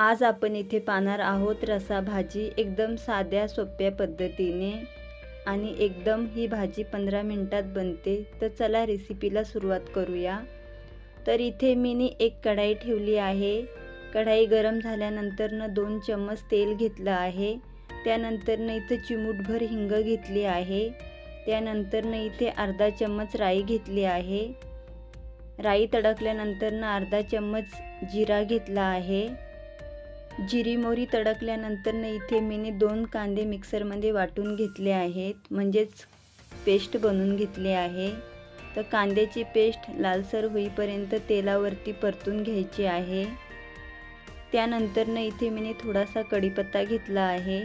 आज आपण इथे पाहणार आहोत रसा भाजी एकदम साध्या सोप्या पद्धतीने आणि एकदम ही भाजी पंधरा मिनटात बनते. तर चला रेसिपीला सुरुवात करूया. तर इथे मीनी एक कढाई ठेवली आहे. कढाई गरम झाल्यानंतरनं दोन चम्मच तेल घेतलं आहे. त्यानंतरनं इथं चिमूटभर हिंग घेतली आहे. त्यानंतरनं इथे अर्धा चम्मच राई घेतली आहे. राई तडकल्यानंतरनं अर्धा चम्मच जिरा घेतला आहे. जिरी मोरी तडकल्यानंतरनं इथे मी दोन कांदे मिक्सरमध्ये वाटून घेतले आहेत. म्हणजेच पेस्ट बनवून घेतली आहे. तर कांद्याची पेस्ट लालसर होईपर्यंत तेलावरती परतून घ्यायची आहे. त्यानंतरनं इथे मी थोडासा कढीपत्ता घेतला आहे.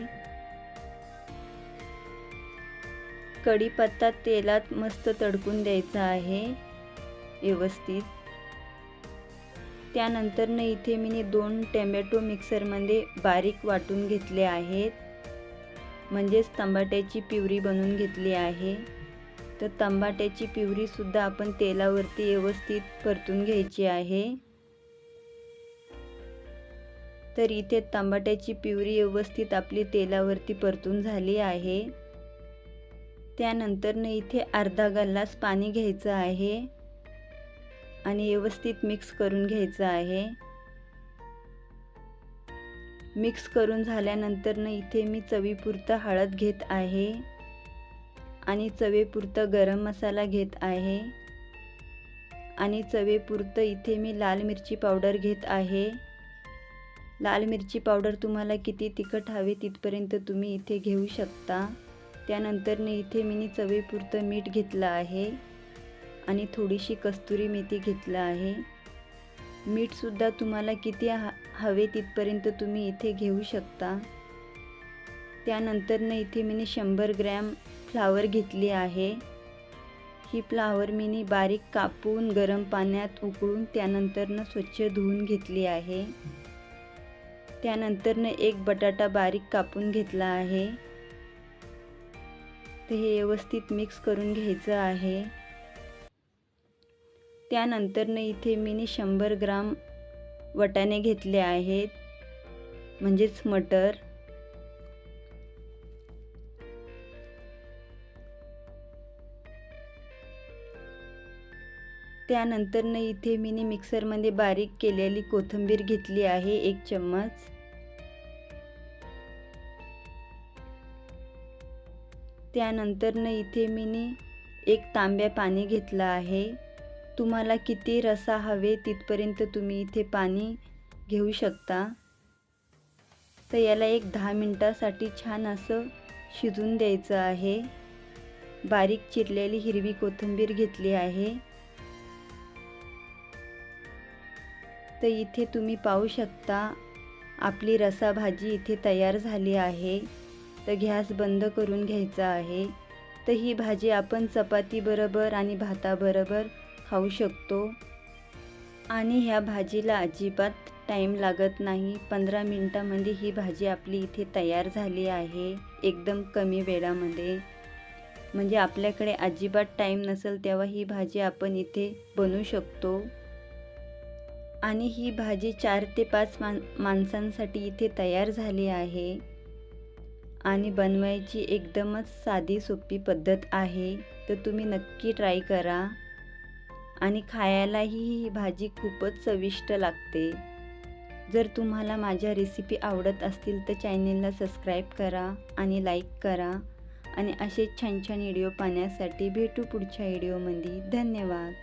कढीपत्ता तेलात मस्त तडकून द्यायचा आहे. व्यवस्थित. त्यानंतरनं इथे मी दोन टॅमॅटो मिक्सरमध्ये बारीक वाटून घेतले आहेत. म्हणजेच तंबाट्याची पिवरी बनवून घेतली आहे. तर तंबाट्याची पिवरीसुद्धा आपण तेलावरती व्यवस्थित परतून घ्यायची आहे. तर इथे तंबाट्याची पिवरी व्यवस्थित आपली तेलावरती परतून झाली आहे. त्यानंतरनं इथे अर्धा गल्लास पाणी घ्यायचं आहे. आणि व्यवस्थित मिक्स करून घ्यायचं आहे. मिक्स करून झाल्यानंतरनं इथे मी चवीपुरतं हळद घेत आहे. आणि चवेपुरतं गरम मसाला घेत आहे. आणि चवेपुरतं इथे मी लाल मिरची पावडर घेत आहे. लाल मिरची पावडर तुम्हाला किती तिखट हवे तिथपर्यंत तुम्ही इथे घेऊ शकता. त्यानंतरने इथे मी चवीपुरतं मीठ घेतलं आहे. आणि थोडीशी कस्तुरी मेथी घेतलं आहे. मीठसुद्धा तुम्हाला किती ह हवे तिथपर्यंत तुम्ही इथे घेऊ शकता. त्यानंतरनं इथे मी शंभर ग्रॅम फ्लावर घेतली आहे. ही फ्लावर मी बारीक कापून गरम पाण्यात उकळून त्यानंतरनं स्वच्छ धुवून घेतली आहे. त्यानंतरनं एक बटाटा बारीक कापून घेतला आहे. तर हे व्यवस्थित मिक्स करून घ्यायचं आहे. त्यानंतरनं इथे मी शंभर ग्राम वटाणे घेतले आहेत. म्हणजेच मटर. त्यानंतरनं इथे मी मिक्सरमध्ये बारीक केलेली कोथिंबीर घेतली आहे एक चम्मच. त्यानंतरनं इथे मी एक तांब्या पाणी घेतलं आहे. तुम्हाला किती रसा हवे तिथपर्यंत तुम्ही इथे पाणी घेऊ शकता. तर याला एक दहा मिनटासाठी छान असं शिजून द्यायचं आहे. बारीक चिरलेली हिरवी कोथिंबीर घेतली आहे. तर इथे तुम्ही पाहू शकता आपली रसा भाजी इथे तयार झाली आहे. तर गॅस बंद करून घ्यायचा आहे. तर ही भाजी आपण चपातीबरोबर आणि भाताबरोबर खाऊ शकतो. आणि ह्या भाजीला अजिबात टाईम लागत नाही. पंधरा मिनटामध्ये ही भाजी आपली इथे तयार झाली आहे. एकदम कमी वेळामध्ये. म्हणजे आपल्याकडे अजिबात टाईम नसेल तेव्हा ही भाजी आपण इथे बनवू शकतो. आणि ही भाजी चार ते पाच मान माणसांसाठी इथे तयार झाली आहे. आणि बनवायची एकदमच साधी सोपी पद्धत आहे तर तुम्ही नक्की ट्राय करा. आणि खायलाही ही भाजी खूपच चविष्ट लागते. जर तुम्हाला माझ्या रेसिपी आवडत असतील तर चॅनेलला सबस्क्राईब करा आणि लाईक करा. आणि असे छान छान व्हिडिओ पाहण्यासाठी भेटू पुढच्या व्हिडिओमध्ये धन्यवाद.